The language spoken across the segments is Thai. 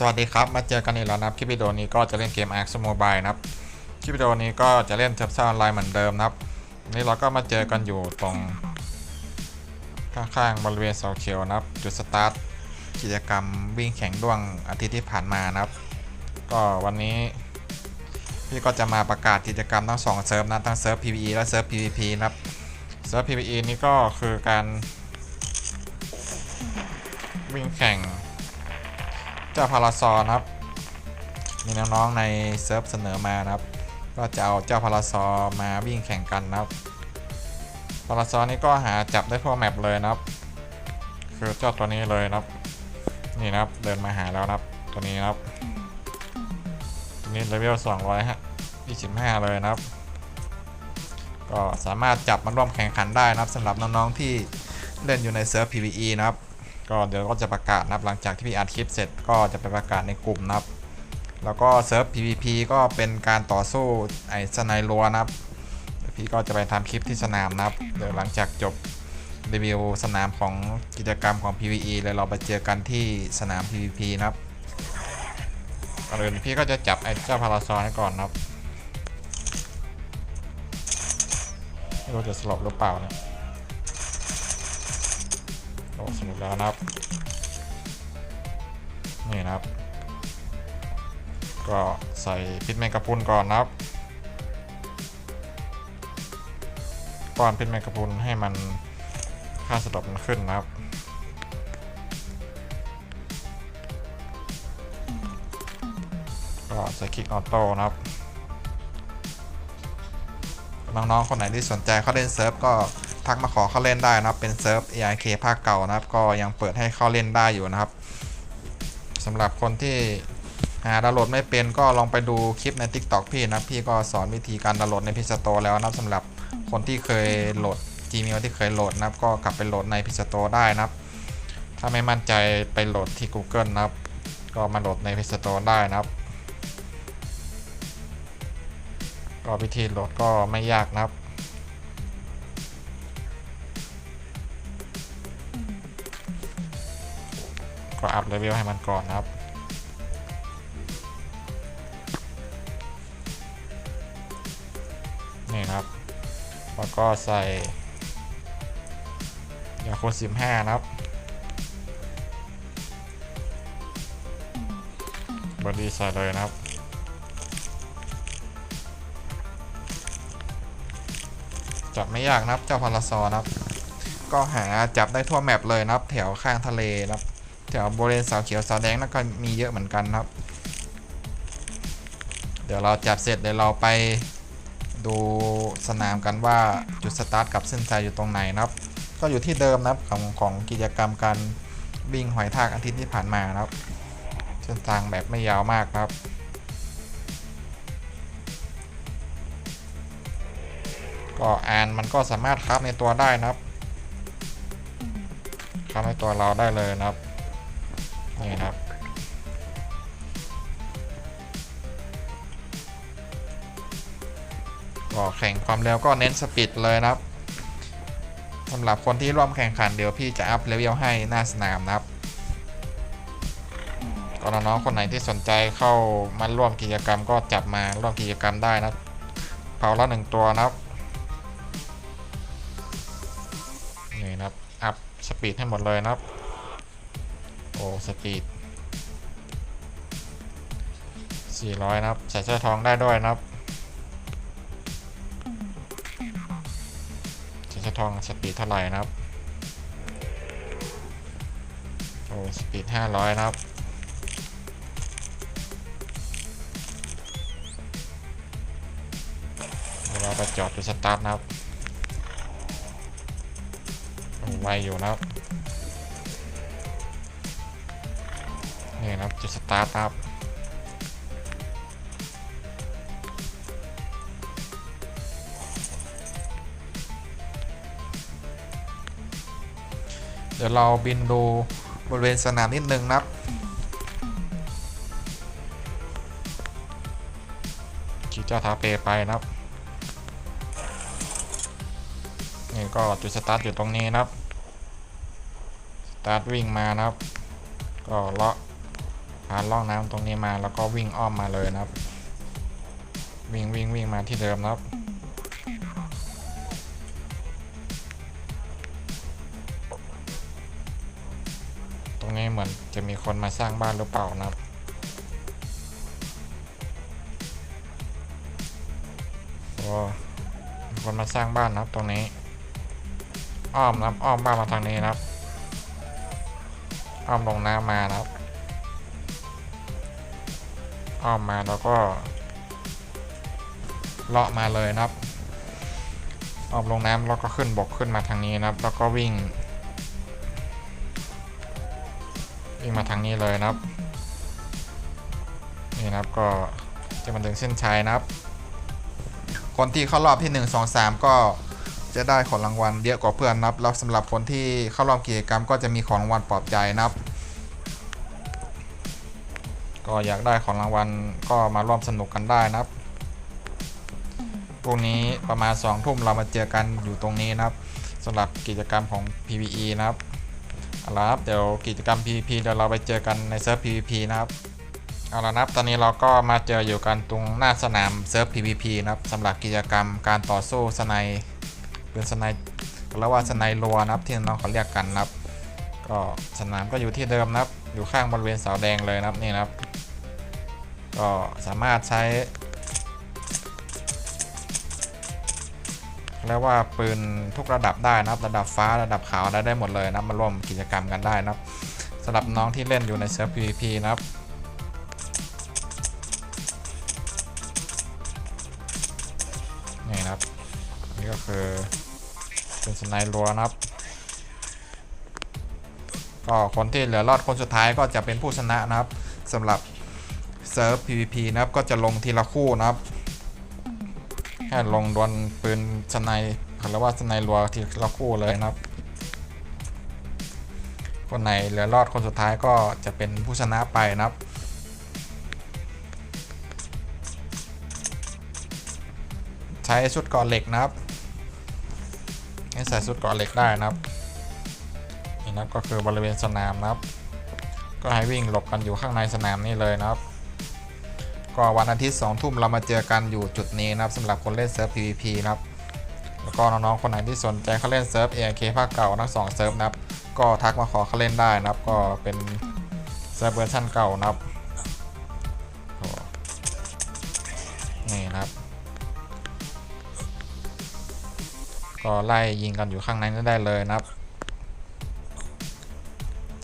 สวัสดีครับ มาเจอกันอีกแล้วนะครับคลิปวิดีโอนี้ก็จะเล่นเกม Ark Mobile นะครับคลิปวิดีโอนี้ก็จะเล่นเทิร์ฟซ่าออนไลน์เหมือนเดิมนะครับวันนี่เราก็มาเจอกันอยู่ตรง ข้างๆบริเวณเสาเขียวนะครับ จุดสตาร์ทกิจกรรมวิ่งแข่งด้วงอาทิตย์ที่ผ่านมานะครับ ก็วันนี้พี่ก็จะมาประกาศกิจกรรมทั้งสองเซิร์ฟนะทั้งเซิร์ฟ PVE และเซิร์ฟ PVP นะครับเซิร์ฟ PVE นี่ก็คือการวิ่งแข่ง เจ้าพาราซอนครับมีน้องๆในเซิร์ฟเสนอมานะครับ ก็จะเอาเจ้าพาราซอมาวิ่งแข่งกันนะครับพาราซอนี่ก็หาจับได้ทั่วแมปเลยนะครับ คือเจ้าตัวนี้เลยนะครับ นี่นะครับเดินมาหาแล้วนะครับ ตัวนี้นะครับตัวนี้เลเวล200ฮะ25เลยนะครับ ก็สามารถจับมาร่วมแข่งขันได้นะครับสำหรับน้องๆที่เล่นอยู่ในเซิร์ฟ PVE นะครับ ก็เดี๋ยวก็จะประกาศนะครับหลังจากที่พี่อัดคลิปเสร็จก็จะไปประกาศในกลุ่มนะครับ แล้วก็เซิร์ฟ PVP ก็เป็นการต่อสู้ไอ้สไนรัวนะครับพี่ก็จะไปทำคลิปที่สนามนะครับ เดี๋ยวหลังจากจบรีวิวสนามของกิจกรรมของ PVE เลยเราไปเจอกันที่สนาม PVP นะครับก่อนอื่นพี่ก็จะจับไอ้เจ้าพาราซอนก่อนนะครับไม่รู้จะสลบหรือเปล่านะ โอ้สนุกแล้วนะครับ นี่นะครับ ก็ใส่พิษแมงกะพรุนก่อนนะครับป้อนพิษแมงกะพรุนให้มันค่าสต็อปมันขึ้นนะครับก็ใส่คลิกออโต้นะครับ น้องๆ คนไหนที่สนใจเข้าเล่นเซิร์ฟก็ ทักมาขอเข้าเล่นได้นะครับ เป็นเซิร์ฟ AIK ภาคเก่านะครับ ก็ยังเปิดให้เข้าเล่นได้อยู่นะครับสำหรับคนที่หาดาวน์โหลดไม่เป็นก็ลองไปดูคลิปใน TikTok พี่นะพี่ก็สอนวิธีการดาวน์โหลดในพิซ Store แล้วนะครับสำหรับคนที่เคยโหลด Gmail ที่เคยโหลดนะครับ ก็กลับไปโหลดในพิซ Store ได้นะครับ ถ้าไม่มั่นใจไปโหลดที่ Google นะครับ ก็มาโหลดในพิซ Store ได้นะครับ ก็วิธีโหลดก็ไม่ยากนะครับ ก็อัพเลเวลให้มันก่อนนะครับ นี่ครับ แล้วก็ใส่ยาคูสิบห้านะครับบอดี้ใส่เลยนะครับจับไม่ยากนะครับ เจ้าพาราซอนะครับ ก็หาจับได้ทั่วแมปเลยนะครับ แถวข้างทะเลนะครับ วบริเวณเสาเขียวเสาแดงนั่นก็มีเยอะเหมือนกันครับ เดี๋ยวเราจับเสร็จเดี๋ยวเราไปดูสนามกันว่าจุดสตาร์ทกับเส้นชัยอยู่ตรงไหนนะครับ ก็อยู่ที่เดิมนะครับของของกิจกรรมการวิ่งหอยทากอาทิตย์ที่ผ่านมานะครับเส้นทางแบบไม่ยาวมากครับก็อ่านมันก็สามารถคราฟในตัวได้นะครับคราฟในตัวเราได้เลยนะครับ นี่ครับ ก็แข่งความเร็วก็เน้นสปีดเลยนะครับสำหรับคนที่ร่วมแข่งขันเดี๋ยวพี่จะอัพเลเวลให้หน้าสนามนะครับก็น้องๆคนไหนที่สนใจเข้ามาร่วมกิจกรรมก็จับมาร่วมกิจกรรมได้นะเผาละหนึ่งตัวนะครับนี่นะครับ อัพสปีดให้หมดเลยนะครับ โอ้สปีด400 นะครับ ใส่เสื้อทองได้ด้วยนะครับ ใส่เสื้อทองสปีดเท่าไหร่นะครับ โอ้สปีด500 นะครับเดี๋ยวเราไปจอดดูสตาร์ทนะครับไวอยู่นะครับ นะครับจุดสตาร์ทครับเดี๋ยวเราบินดูบริเวณสนามนิดนึงนะครับขี่เจ้าทาเปไปนะครับ นี่ก็จุดสตาร์ทอยู่ตรงนี้นะครับ สตาร์ทวิ่งมานะครับ ก็เลาะ ผ่านร่องน้ำตรงนี้มาแล้วก็วิ่งอ้อมมาเลยนะครับ วิ่งวิ่งวิ่งมาที่เดิมนะครับ ตรงนี้เหมือนจะมีคนมาสร้างบ้านหรือเปล่านะครับโอ้คนมาสร้างบ้านนะครับตรงนี้ อ้อมนะครับอ้อมบ้านมาทางนี้นะครับ อ้อมลงน้ำมานะครับ อ้อมมาแล้วก็เลาะมาเลยนะครับอ้อมลงน้ำแล้วก็ขึ้นบกขึ้นมาทางนี้นะครับ แล้วก็วิ่งวิ่งมาทางนี้เลยนะครับนี่นะครับก็จะมาถึงเส้นชัยนะครับ คนที่เข้ารอบที่ 1 2 3 ก็จะได้ของรางวัลเยอะกว่าเพื่อนนะครับแล้วสำหรับคนที่เข้ารอบกิจกรรมก็จะมีของรางวัลปลอบใจนะครับ ก็อยากได้ของรางวัลก็มาร่วมสนุกกันได้นะครับพรุ่งนี้ประมาณ2ทุ่มเรามาเจอกันอยู่ตรงนี้นะครับสำหรับกิจกรรมของ PVE นะครับเอาละครับเดี๋ยวกิจกรรม PVP เดี๋ยวเราไปเจอกันในเซิร์ฟ PVP นะครับเอาละนะครับตอนนี้เราก็มาเจออยู่กันตรงหน้าสนามเซิร์ฟ PVP นะครับสำหรับกิจกรรมการต่อสู้สไนป์เป็นสไนป์เรียกว่าสไนป์รัวนะครับที่น้องเขาเรียกกันนะครับ ก็สนามก็อยู่ที่เดิมนะครับ อยู่ข้างบริเวณเสาแดงเลยนะครับนี่นะครับ ก็สามารถใช้เรียกว่าปืนทุกระดับได้นะครับ ระดับฟ้าระดับขาวได้ได้หมดเลยนะมาร่วมกิจกรรมกันได้นะครับสำหรับน้องที่เล่นอยู่ในเซิร์ฟ PVP นะครับนี่นะครับ นี่ก็คือเป็นสไนรัวนะครับ ก็คนที่เหลือรอดคนสุดท้ายก็จะเป็นผู้ชนะนะครับสำหรับ เซิร์ฟ PVP นะครับ ก็จะลงทีละคู่นะครับแค่ลงดวลปืนสไนด์หรือว่าสไนด์รัวทีละคู่เลยนะครับ คนไหนเหลือรอดคนสุดท้ายก็จะเป็นผู้ชนะไปนะครับใช้ชุดเกราะเหล็กนะครับให้ใส่ชุดเกราะเหล็กได้นะครับนี่นะครับก็คือบริเวณสนามนะครับ ก็ให้วิ่งหลบกันอยู่ข้างในสนามนี่เลยนะครับ ก็วันอาทิตย์2ทุ่มเรามาเจอกันอยู่จุดนี้นะครับสำหรับคนเล่นเซิร์ฟ PVP นะครับแล้วก็น้องๆคนไหนที่สนใจเขาเล่นเซิร์ฟ ARK ภาคเก่าทั้งสองเซิร์ฟนะครับก็ทักมาขอเขาเล่นได้นะครับ ก็เป็นเซิร์ฟเวอร์ชันเก่านะครับนี่นะครับ ก็ไล่ยิงกันอยู่ข้างในนั่นได้เลยนะครับ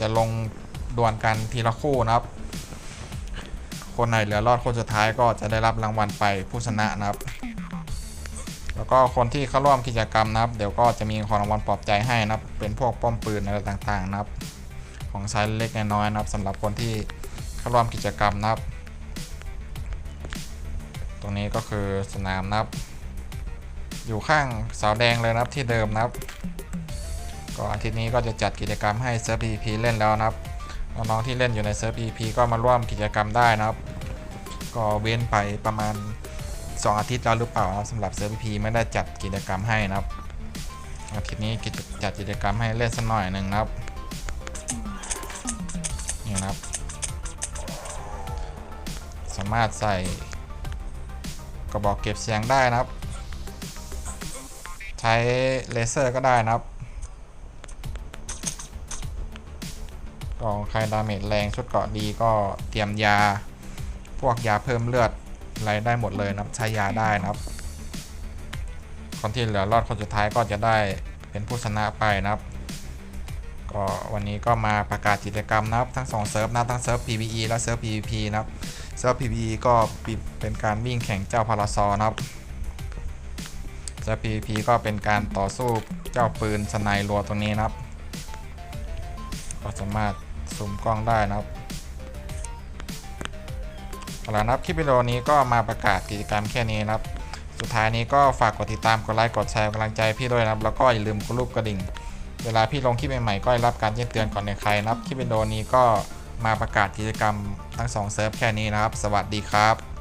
จะลงดวลกันทีละคู่นะครับ คนไหนเหลือรอดคนสุดท้ายก็จะได้รับรางวัลไปผู้ชนะนะครับ แล้วก็คนที่เข้าร่วมกิจกรรมนะครับ เดี๋ยวก็จะมีของรางวัลปลอบใจให้นะครับ เป็นพวกป้อมปืนอะไรต่างๆนะครับ ของใช้เล็กน้อยๆนะครับสำหรับคนที่เข้าร่วมกิจกรรมนะครับ ตรงนี้ก็คือสนามนะครับ อยู่ข้างเสาแดงเลยนะครับที่เดิมนะครับ ก็อาทิตย์นี้ก็จะจัดกิจกรรมให้เซิร์ฟ PVP เล่นแล้วนะครับ น้องๆที่เล่นอยู่ในเซิร์ฟ PVP ก็มาร่วมกิจกรรมได้นะครับ ก็เว้นไปประมาณ 2 อาทิตย์แล้วหรือเปล่าครับสำหรับเซิร์ฟ PVP ไม่ได้จัดกิจกรรมให้นะครับ อาทิตย์นี้จัดกิจกรรมให้เล่นสักหน่อยหนึ่งนะครับนี่นะครับ สามารถใส่กระบอกเก็บเสียงได้นะครับ ใช้เลเซอร์ก็ได้นะครับ ก็ใครดาเมจแรงชุดเกาะดีก็เตรียมยา พวกยาเพิ่มเลือดอะไรได้หมดเลยนะครับใช้ยาได้นะครับ คนที่เหลือรอดคนสุดท้ายก็จะได้เป็นผู้ชนะไปนะครับ ก็วันนี้ก็มาประกาศกิจกรรมนะครับทั้ง2เซิร์ฟนะทั้งเซิร์ฟ PVE และเซิร์ฟ PVP นะครับเซิร์ฟ PVE ก็เป็นการวิ่งแข่งเจ้าพาราซอนะครับเซิร์ฟ PVP ก็เป็นการต่อสู้เจ้าปืนสไนรัวตรงนี้นะครับก็สามารถ ซูมกล้องได้นะครับเอาละนะครับคลิปวิดีโอนี้ก็มาประกาศกิจกรรมแค่นี้นะครับ สุดท้ายนี้ก็ฝากกดติดตามกดไลค์กดแชร์กำลังใจพี่ด้วยนะครับ แล้วก็อย่าลืมกดรูปกระดิ่ง เวลาพี่ลงคลิปใหม่ๆก็ได้รับการแจ้งเตือนก่อนในใครนะครับคลิปวิดีโอนี้ก็มาประกาศกิจกรรมทั้งสองเซิร์ฟแค่นี้นะครับ สวัสดีครับ